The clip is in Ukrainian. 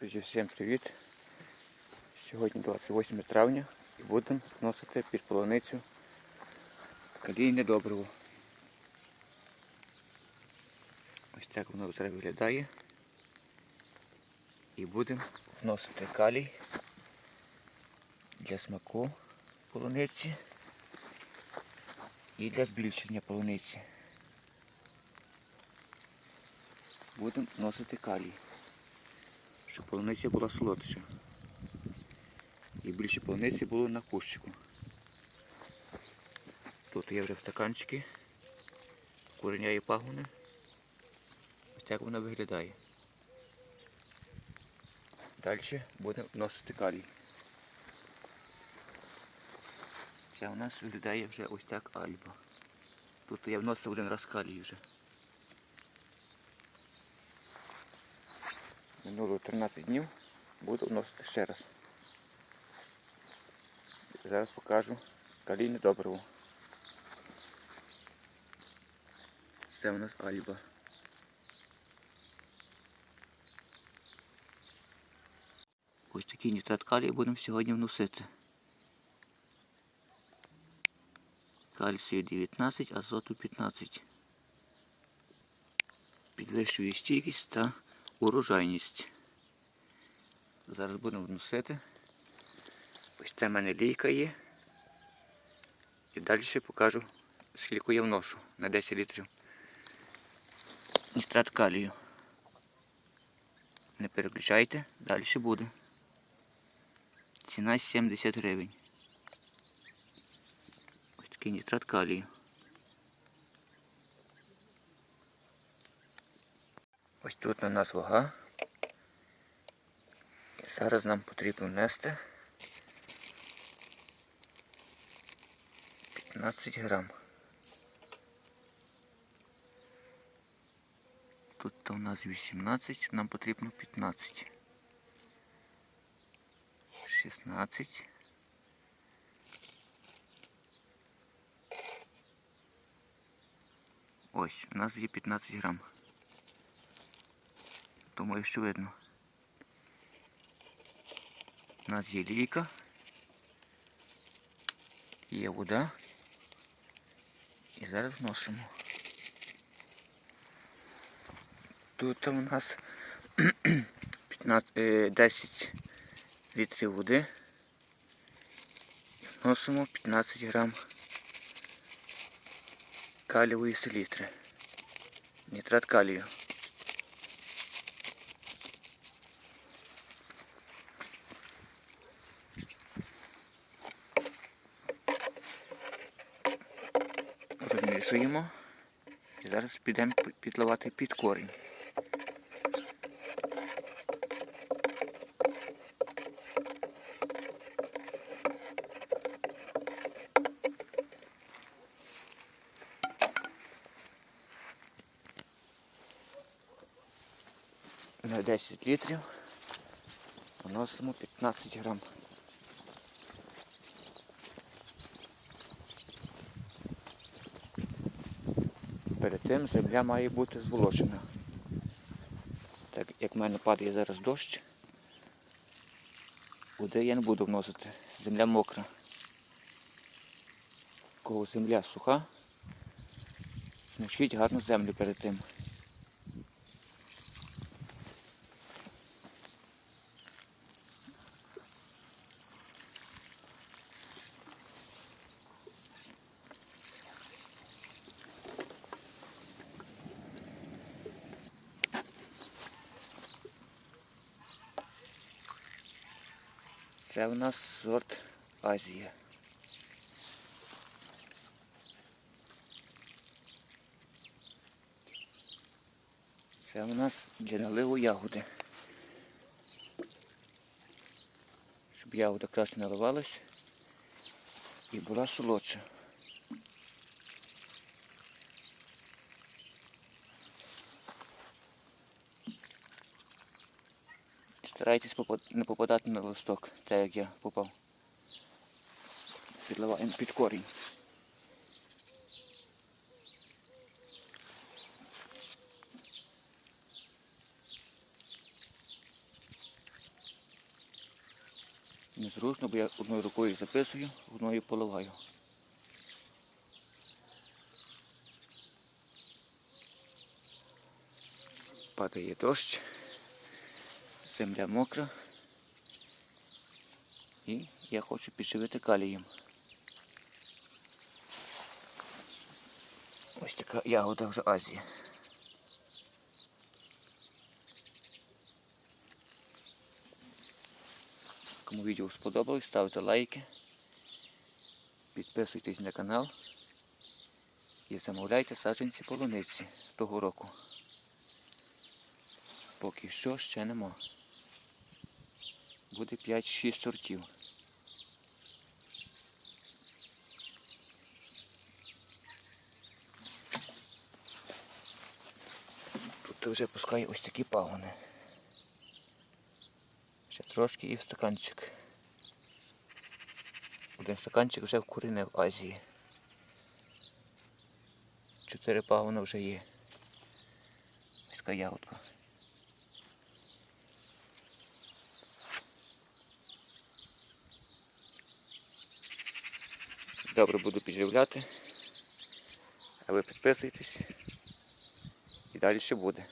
Друзі, всім привіт! Сьогодні 28 травня і будемо вносити під полуницю калійне добриво. Ось так воно зараз виглядає. І будемо вносити калій для смаку полуниці і для збільшення полуниці. Будемо вносити калій щоб полуниця була солодша. І більше полуниці було на кущику. Тут є вже стаканчики, кореня і пагони. Ось так вона виглядає. Далі будемо вносити калій. Ця у нас виглядає вже ось так альба. Тут я вносив один раз калій вже. Минуло 13 днів, буду вносити ще раз. Зараз покажу калійне добриво. Це у нас альба. Ось такий нітрат калію будемо сьогодні вносити. Кальцію 19, азоту 15. Підвищує стійкість та урожайність. Зараз будемо вносити. Ось це в мене лійка є. І далі покажу, скільки я вношу на 10 літрів. Нітрат калію. Не переключайте, далі буде. Ціна 70 гривень. Ось такий нітрат калію. Ось тут у нас вага. І зараз нам потрібно внести 15 грам. Тут у нас 18, нам потрібно 15. 16. Ось, у нас є 15 грам. Думаю, що видно. У нас є лійка, є вода. І зараз вносимо. Тут у нас 15, е, 10 літрів води. Вносимо 15 грам калієвої селітри. Нітрат калію. Розмішуємо і зараз підемо підливати під корінь. На 10 літрів вносимо 15 грам. Перед тим земля має бути зволочена. Так як в мене падає зараз дощ, води я не буду вносити. Земля мокра. Кого земля суха, смочіть гарну землю перед тим. Це в нас сорт Азія. Це у нас джереливо ягоди. Щоб ягода краще наливалась і була солодша. Старайтесь не попадати на листок, так як я попав. Підливаємо під корінь. Незручно, бо я одною рукою записую, одною поливаю. Падає дощ, земля мокра. І я хочу підживити калієм. Ось така ягода вже Азії. Кому відео сподобалось, ставте лайки, підписуйтесь на канал і замовляйте саджанці полуниці того року. Поки що ще нема. Буде 5-6 сортів. Тут вже пускай ось такі пагони. Ще трошки і в стаканчик. Один стаканчик вже вкорінив в Азії. Чотири пагони вже є. Ось така ягодка. Добре буду підживляти. А ви підписуйтесь. І далі ще буде.